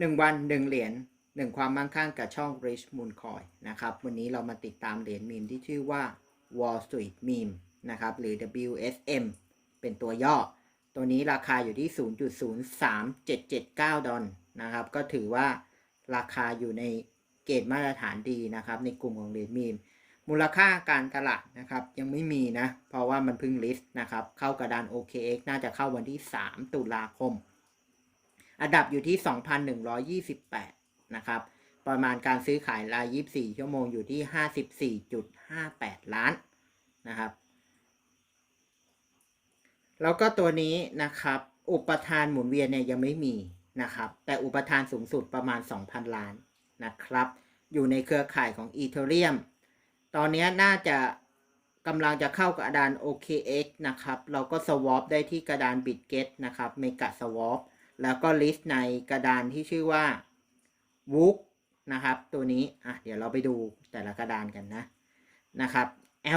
1 วัน 1 เหรียญ1 ความมั่งคั่งกับช่อง Rich Moon Coin นะครับ วันนี้เรามาติดตามเหรียญมีมที่ชื่อว่า Wall Street Meme นะครับ หรือ WSM เป็นตัวย่อ ตัวนี้ราคาอยู่ที่ 0.03779 ดอลนะครับ ก็ถือว่าราคาอยู่ในเกณฑ์มาตรฐานดีนะครับ ในกลุ่มของเหรียญมีมมูลค่าการตลาดนะครับยังไม่มีนะ เพราะว่ามันเพิ่งลิสต์นะครับ เข้ากระดาน OKX น่าจะเข้าวันที่ 3 ตุลาคม อันดับอยู่ที่ 2,128 นะครับ ประมาณการซื้อขายราย 24 ชั่วโมงอยู่ที่ 54.58 ล้านนะครับ แล้วก็ตัวนี้นะครับ อุปทานหมุนเวียนเนี่ยยังไม่มีนะครับ แต่อุปทานสูงสุดประมาณ 2,000 ล้านนะครับ อยู่ในเครือข่ายของ e t h e r e u m ตอนนี้น่าจะกำลังจะเข้ากระดาน OKX นะครับ เราก็ swap ได้ที่กระดาน Bitget นะครับ Mega swap แล้วก็ list ในกระดานที่ชื่อว่า Wook นะครับ ตัวนี้อะเดี๋ยวเราไปดูแต่ละกระดานกันนะนะครับ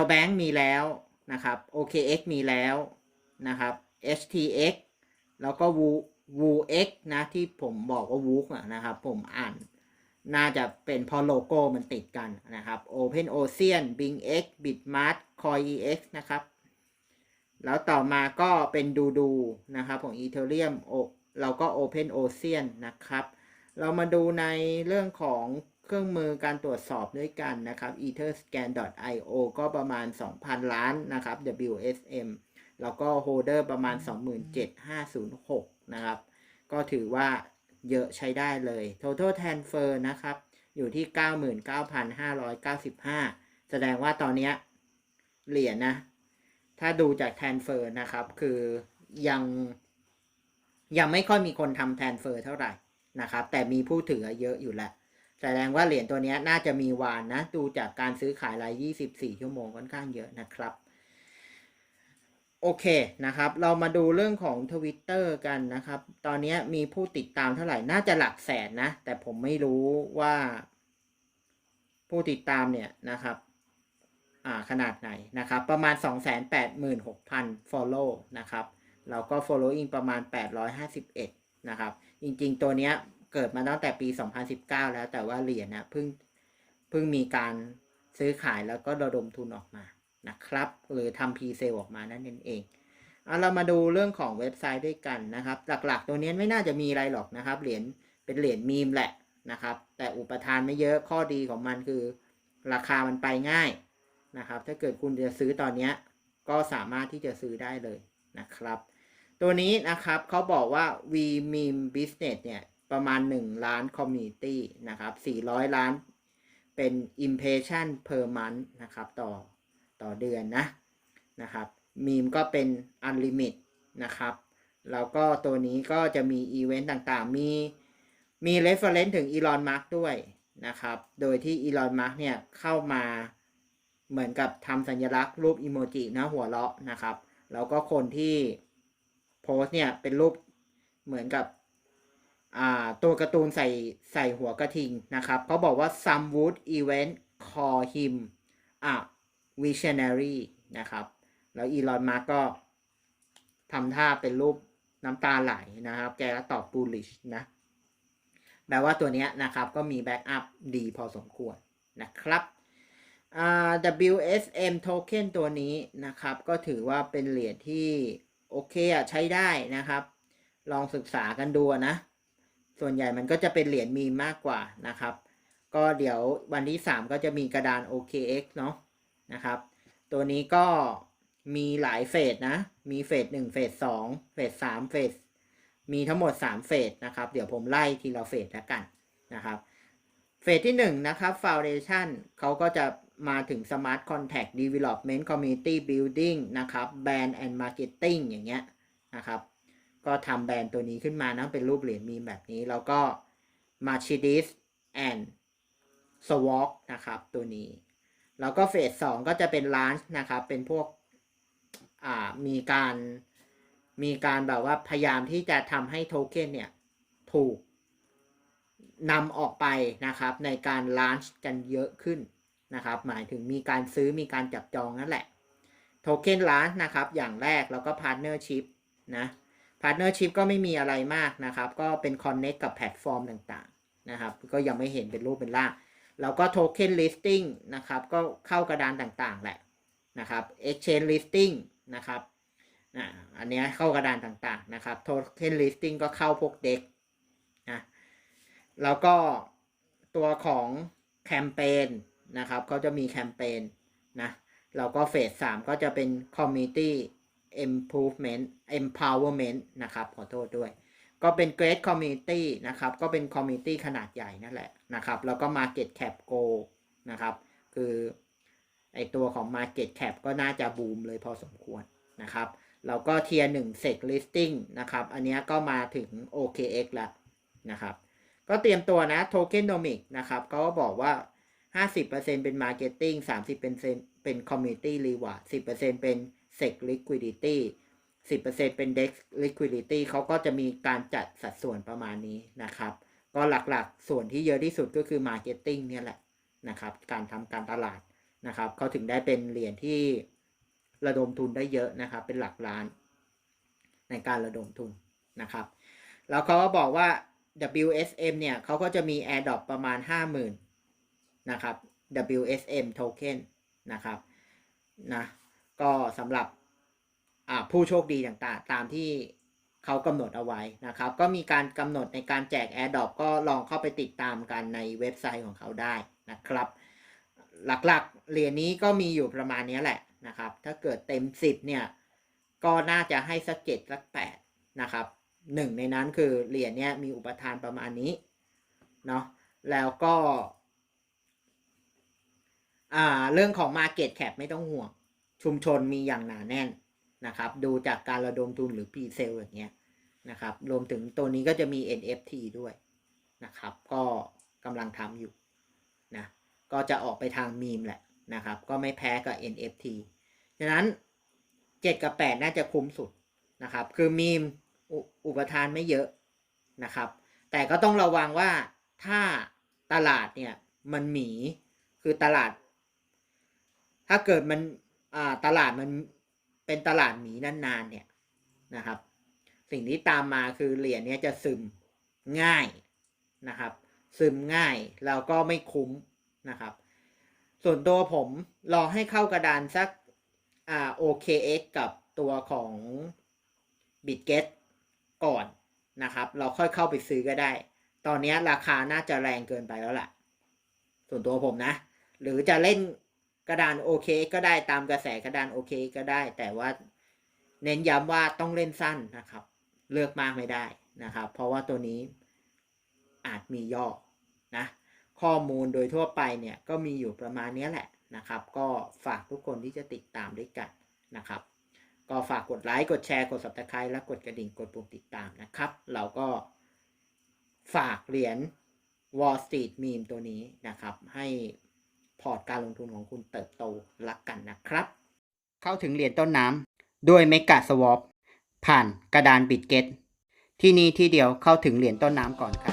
L Bank มีแล้วนะครับ OKX มีแล้วนะครับ HTX แล้วก็ WooX นะที่ผมบอกว่า Wook อะนะครับ ผมอ่านน่าจะเป็นเพราะโลโก้มันติดกันนะครับ Open Ocean BingX Bitmart CoinEx นะครับ แล้วต่อมาก็เป็นดูดูนะครับ ของ Ethereum เราก็ Open Ocean นะครับ เรามาดูในเรื่องของเครื่องมือการตรวจสอบด้วยกันนะครับ etherscan.io ก็ประมาณ 2,000 ล้านนะครับ WSM แล้วก็โฮเดอร์ประมาณ 27,506 นะครับ ก็ถือว่าเยอะใช้ได้เลย total transfer นะครับ อยู่ที่ 99,595 แสดงว่าตอนนี้เหรียญนะถ้าดูจาก transfer นะครับ คือยัง ยังไม่ค่อยมีคนทำ transfer เท่าไหร่นะครับ แต่มีผู้ถือเยอะอยู่แหล้วแสดงว่าเหรียญตัวนี้น่าจะมีวานนะ ดูจากการซื้อขายราย 24 ชั่วโมงค่อนข้างเยอะนะครับ โอเคนะครับ เรามาดูเรื่องของ Twitter กันนะครับ ตอนนี้มีผู้ติดตามเท่าไหร่ น่าจะหลักแสนนะ แต่ผมไม่รู้ว่า ผู้ติดตามเนี่ยนะครับขนาดไหนนะครับ ประมาณ 286,000 follow นะครับ แล้วก็ following ประมาณ 851 นะครับ จริงๆ ตัวเนี้ยเกิดมาตั้งแต่ปี 2019 แล้วแต่ว่าเหรียญนะเพิ่งเพิ่งมีการซื้อขายแล้วก็ระดมทุนออกมานะครับ หรือทำ pre sale ออกมานั่นเองเอาเรามาดูเรื่องของเว็บไซต์ด้วยกันนะครับ หลักๆ ตัวนี้ไม่น่าจะมีอะไรหรอกนะครับ เหรียญเป็นเหรียญมีมแหละนะครับ แต่อุปทานไม่เยอะข้อดีของมันคือ ราคามันไปง่ายนะครับ ถ้าเกิดคุณจะซื้อตอนนี้ก็สามารถที่จะซื้อได้เลยนะครับ ตัวนี้นะครับเขาบอกว่า V meme business เนี่ย ประมาณ 1 ล้าน community นะครับ 400 ล้านเป็น impression per month นะครับ ต่อต่อเดือนนะนะครับมีมก็เป็น unlimit นะครับแล้วก็ตัวนี้ก็จะมีอีเวนต์ต่างๆ มีมี reference ถึงอีลอนมาร์กด้วยนะครับ โดยที่อีลอนมาร์กเนี่ยเข้ามาเหมือนกับทำสัญลักษณ์รูปอีโมจินะหัวเราะนะครับ แล้วก็คนที่ โพสเนี่ยเป็นรูปเหมือนกับตัวการ์ตูนใส่ใส่หัวกระทิงนะครับเขาบอกว่า some would event call him อะ visionary นะครับ แล้วอีลอนมาร์ก็ทำท่าเป็นรูปน้ำตาไหลนะครับ แกก็ตอบ bullish นะ แปลว่าตัวเนี้ยนะครับ ก็มีแบ็กอัพดีพอสมควรนะครับอ่า WSM token ตัวนี้นะครับ ก็ถือว่าเป็นเหรียญที่ โอเคอะใช้ได้นะครับ ลองศึกษากันดูนะ ส่วนใหญ่มันก็จะเป็นเหรียญมีมากกว่านะครับ ก็เดี๋ยววันที่ 3 ก็จะมีกระดาน OKX เนาะนะครับ ตัวนี้ก็มีหลายเฟสนะ มีเฟส1เฟส2เฟส3เฟสมีทั้งหมด 3 เฟสนะครับ เดี๋ยวผมไล่ทีละเฟสแล้วกันนะครับ เฟสที่1นะครับ Foundation เขาก็จะมาถึง Smart Contact Development Community Building นะครับ Brand and Marketing อย่างเงี้ยนะครับ ก็ทำแบรนด์ตัวนี้ขึ้นมานะเป็นรูปเหรียญมีแบบนี้ แล้วก็ Merchandise and Swap นะครับ ตัวนี้ แล้วก็เฟสสองก็จะเป็นร้านนะครับ เป็นพวกอ่ามีการมีการแบบว่าพยายามที่จะทำให้โทเค็นเนี่ย ถูกนำออกไปนะครับในการลานกันเยอะขึ้น นะครับ หมายถึงมีการซื้อมีการจับจองนั่นแหละ โทเค็นล้านนะครับ อย่างแรกแล้วก็พาร์ n เนอร์ชิพนะพาร์ทเนอร์ชิพก็ไม่มีอะไรมากนะครับ ก็เป็น Connect กับแพลตฟอร์มต่างๆนะครับ ก็ยังไม่เห็นเป็นรูปเป็นร่าง แล้วก็ Token Listing นะครับ ก็เข้ากระดานต่างๆ แหละนะครับ Exchange Listing นะครับนะอันนี้เข้ากระดานต่างๆนะครับ Token Listing ก็เข้าพวกเด็กนะแล้วก็ตัวของแคมเปญ นะครับเขาจะมีแคมเปญนะแล้วก็เฟสสามก็จะเป็น community improvement empowerment นะครับ ขอโทษด้วย ก็เป็น great community นะครับ ก็เป็น community ขนาดใหญ่นั่นแหละนะครับ แล้วก็ market cap go นะครับ คือไอตัวของ market cap ก็น่าจะบูมเลยพอสมควรนะครับ แล้วก็ tier 1 sec listing นะครับ อันนี้ก็มาถึง OKX แล้วนะครับ ก็เตรียมตัวนะ tokenomic นะครับ ก็บอกว่า 50%เป็น marketing 30%เป็น community reward 10%เป็น sec liquidity 10%เป็น dex liquidity เขาก็จะมีการจัดสัดส่วนประมาณนี้นะครับ ก็หลักๆ ส่วนที่เยอะที่สุดก็คือ marketing เนี่ยแหละนะครับ การทำการตลาดนะครับเขาถึงได้เป็นเหรียญที่ระดมทุนได้เยอะนะครับ เป็นหลักล้านในการระดมทุนนะครับ แล้วเขาก็บอกว่า WSM เนี่ยเขาก็จะมี airdrop ประมาณ 50,000 นะครับ WSM token นะครับนะก็สำหรับผู้โชคดีต่างๆ ตามที่เขากำหนดเอาไว้นะครับ ก็มีการกำหนดในการแจก airdrop ก็ลองเข้าไปติดตามกันในเว็บไซต์ของเขาได้นะครับ หลักๆ เหรียญนี้ก็มีอยู่ประมาณนี้แหละนะครับ ถ้าเกิดเต็ม 10 เนี่ย ก็น่าจะให้สักเจ็ดสักแปดนะครับหนึ่งในนั้นคือเหรียญเนี้ยมีอุปทานประมาณนี้เนาะแล้วก็ อ่าเรื่องของ Market Cap ไม่ต้องห่วง ชุมชนมีอย่างหนาแน่นนะครับ ดูจากการระดมทุนหรือ P sale อย่างเงี้ยนะครับ รวมถึงตัวนี้ก็จะมี NFT ด้วยนะครับ ก็กำลังทำอยู่นะก็จะออกไปทางมีมแหละนะครับ ก็ไม่แพ้กับ NFT ฉะนั้น 7 กับ 8 น่าจะคุ้มสุดนะครับ คือมีมอุปทานไม่เยอะนะครับ แต่ก็ต้องระวังว่าถ้าตลาดเนี่ยมันหมีคือตลาด ถ้าเกิดมันอ่าตลาดมันเป็นตลาดหมีนานๆเนี่ยนะครับ สิ่งที่ตามมาคือเหรียญเนี้ยจะซึมง่ายนะครับ ซึมง่ายแล้วก็ไม่คุ้มนะครับ ส่วนตัวผมรอให้เข้ากระดานสักอ่า OKX กับตัวของ BitGet ก่อนนะครับ เราค่อยเข้าไปซื้อก็ได้ ตอนนี้ราคาน่าจะแรงเกินไปแล้วล่ะ ส่วนตัวผมนะ หรือจะเล่น กระดาน OK ก็ได้ตามกระแสกระดาน OK ก็ได้ แต่ว่าเน้นย้ำว่าต้องเล่นสั้นนะครับ เลือกมากไม่ได้นะครับ เพราะว่าตัวนี้อาจมีย่อนะข้อมูลโดยทั่วไปเนี่ยก็มีอยู่ประมาณนี้แหละนะครับ ก็ฝากทุกคนที่จะติดตามด้วยกันนะครับ ก็ฝากกดไลค์กดแชร์กด subscribe และกดกระดิ่งกดปุ่มติดตามนะครับ เราก็ฝากเหรียญ Wall Street Meme ตัวนี้นะครับ ให้ พอร์ตการลงทุนของคุณเติบโตรักกันนะครับ เข้าถึงเหรียญต้นน้ำด้วยเมกะสวอปผ่านกระดานบิตเกตที่นี่ที่เดียวเข้าถึงเหรียญต้นน้ำก่อนครับ